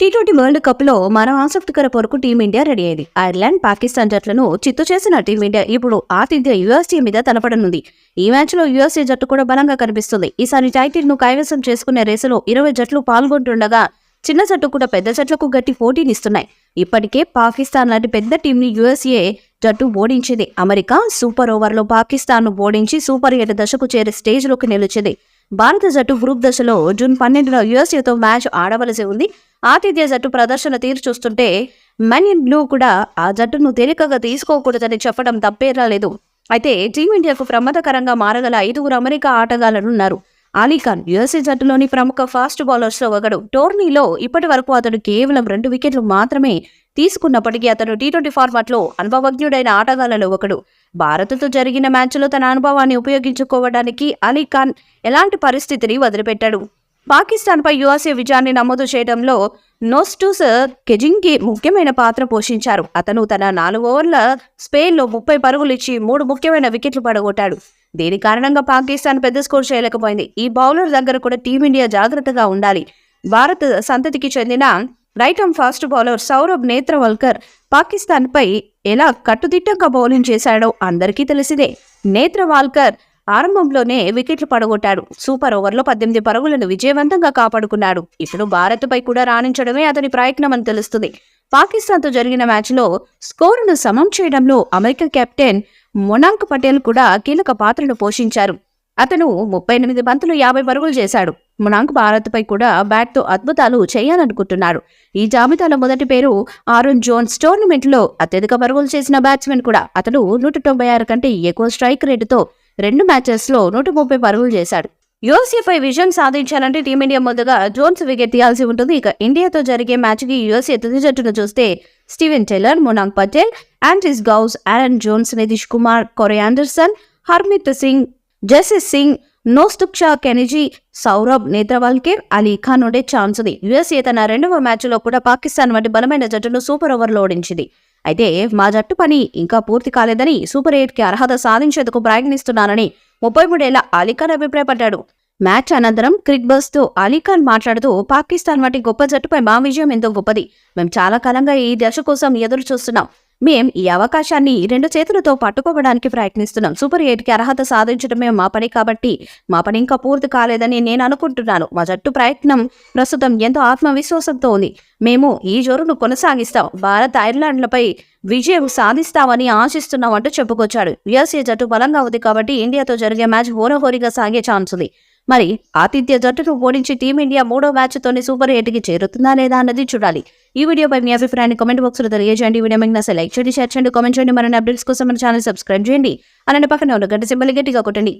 T twenty world కప్లో మరో ఆసక్తికర పొరకు టీమిండియా రెడీ అయింది. ఐర్లాండ్ పాకిస్తాన్ జట్లను చిత్తు చేసిన టీమిండియా ఇప్పుడు ఆతిథ్య యుఎస్ఏ మీద తలపడనుంది. ఈ మ్యాచ్లో యుఎస్ఏ జట్టు కూడా బలంగా కనిపిస్తుంది. ఈసారి టైటిల్ను కైవసం చేసుకునే రేసులో ఇరవై జట్లు పాల్గొంటుండగా చిన్న జట్టు కూడా పెద్ద జట్లకు గట్టి పోటీనిస్తున్నాయి. ఇప్పటికే పాకిస్తాన్ లాంటి పెద్ద టీంని యుఎస్ఏ జట్టు ఓడించింది. అమెరికా సూపర్ ఓవర్లో పాకిస్తాన్ను ఓడించి సూపర్ ఎయిట్ దశకు చేరే స్టేజ్లోకి నిలిచింది. భారత జట్టు గ్రూప్ దశలో జూన్ పన్నెండున యుఎస్ఏతో మ్యాచ్ ఆడవలసి ఉంది. ఆతిథ్య జట్టు ప్రదర్శన తీరు చూస్తుంటే మెన్ ఇన్ బ్లూ కూడా ఆ జట్టును తేలికగా తీసుకోకూడదని చెప్పడం తప్పేలా లేదు అయితే టీమిండియాకు ప్రమాదకరంగా మారగల ఐదుగురు అమెరికా ఆటగాళ్ళు ఉన్నారు అలీఖాన్ యుఎస్ఏ జట్టులోని ప్రముఖ ఫాస్ట్ బౌలర్స్లో ఒకడు. టోర్నీలో ఇప్పటి వరకు అతడు కేవలం రెండు వికెట్లు మాత్రమే తీసుకున్నప్పటికీ అతను టీ ట్వంటీ ఫార్మాట్లో అనుభవజ్ఞుడైన ఆటగాళ్ళలో ఒకడు. భారత్తో జరిగిన మ్యాచ్లో తన అనుభవాన్ని ఉపయోగించుకోవడానికి అలీ ఖాన్ ఎలాంటి పరిస్థితిని వదిలిపెట్టాడు? పాకిస్తాన్పై యుఎస్ఏ విజయాన్ని నమోదు చేయడంలో నోస్టూస్ కెజింగ్కి ముఖ్యమైన పాత్ర పోషించారు. అతను తన నాలుగు ఓవర్ల స్పెయిన్లో ముప్పై పరుగులు ఇచ్చి మూడు ముఖ్యమైన వికెట్లు పడగొట్టాడు. దీని కారణంగా పాకిస్తాన్ పెద్ద స్కోర్ చేయలేకపోయింది. ఈ బౌలర్ దగ్గర కూడా టీమిండియా జాగ్రత్తగా ఉండాలి. భారత్ సంతతికి చెందిన right arm fast bowler Saurabh Netravalkar పాకిస్తాన్పై ఎలా కట్టుదిట్టంగా బౌలింగ్ చేశాడో అందరికీ తెలిసిందే. నేత్రవాల్కర్ ఆరంభంలోనే వికెట్లు పడగొట్టాడు. సూపర్ ఓవర్లో పద్దెనిమిది పరుగులను విజయవంతంగా కాపాడుకున్నాడు. ఇప్పుడు భారత్పై కూడా రాణించడమే అతని ప్రయత్నం అని తెలుస్తుంది. పాకిస్తాన్తో జరిగిన మ్యాచ్లో స్కోరును సమం చేయడంలో అమెరికా కెప్టెన్ మొనాంక్ పటేల్ కూడా కీలక పాత్రను పోషించారు. అతను ముప్పై ఎనిమిది బంతులు యాభై పరుగులు చేశాడు. మునాంక్ భారత్పై కూడా బ్యాట్తో అద్భుతాలు చేయాలనుకుంటున్నాడు ఈ జాబితాలో మొదటి పేరు ఆరున్ జోన్స్ టోర్నమెంట్లో అత్యధిక పరుగులు చేసిన బ్యాట్స్మెన్ కూడా. అతను నూట తొంభై ఆరు కంటే ఎక్కువ స్ట్రైక్ రేటుతో రెండు మ్యాచెస్లో నూట ముప్పై పరుగులు చేశాడు. యుఎస్ఏపై విజయం సాధించాలంటే టీమిండియా ముందుగా జోన్స్ వికెట్ తీయాల్సి ఉంటుంది. ఇక ఇండియాతో జరిగే మ్యాచ్కి యుఎస్ఏ తుది జట్టును చూస్తే Steven Taylor Monank Patel Andries Gous Aaron Jones Nitish Kumar Corey Anderson Harmeet Singh జసిస్ Singh Nosthush Kenjige Saurabh Netravalkar Ali Khan ఉండే ఛాన్స్ ఉంది. యుఎస్ఏ తన రెండవ మ్యాచ్లో కూడా పాకిస్తాన్ వంటి బలమైన జట్టును సూపర్ ఓవర్లో ఓడించింది. అయితే మా జట్టు పని ఇంకా పూర్తి కాలేదని సూపర్ ఎయిట్కి అర్హత సాధించేందుకు ప్రయత్నిస్తున్నానని ముప్పై మూడేళ్ళ అలీఖాన్ అభిప్రాయపడ్డాడు. మ్యాచ్ అనంతరం క్రిక్ బస్తో అలీఖాన్ మాట్లాడుతూ పాకిస్తాన్ వంటి గొప్ప జట్టుపై మా విజయం ఎంతో గొప్పది? మేము చాలా కాలంగా ఈ దశ కోసం ఎదురు చూస్తున్నాం మేం ఈ అవకాశాన్ని రెండు చేతులతో పట్టుకోవడానికి ప్రయత్నిస్తున్నాం. సూపర్ ఎయిట్కి అర్హత సాధించడమే మా పని కాబట్టి మా పని ఇంకా పూర్తి కాలేదని నేను అనుకుంటున్నాను. మా జట్టు ప్రయత్నం ప్రస్తుతం ఎంతో ఆత్మవిశ్వాసంతో ఉంది. మేము ఈ జోరును కొనసాగిస్తాం. భారత్ ఐర్లాండ్లపై విజయం సాధిస్తామని ఆశిస్తున్నామంటూ చెప్పుకొచ్చాడు. యుఎస్ఏ జట్టు బలంగా ఉంది కాబట్టి ఇండియాతో జరిగే మ్యాచ్ హోరహోరీగా సాగే ఛాన్స్ ఉంది. మరి ఆతిథ్య జట్టును ఓడించి టీమిండియా మూడో మ్యాచ్తోనే సూపర్ ఎయిట్కి చేరుతుందా లేదా అన్నది చూడాలి. ఈ వీడియోపై మీ అభిప్రాయాన్ని కామెంట్ బాక్స్లో తెలియజేయండి. వీడియో మీకు నచ్చ లైక్ చేయండి షేర్ చేయండి కామెంట్ చేయండి. మరిన్ని అప్డేట్స్ కోసం మన ఛానల్ సబ్స్క్రైబ్ చేయండి. అలానే పక్కన ఉన్న గంట సింబల్ గట్టిగా కొట్టండి.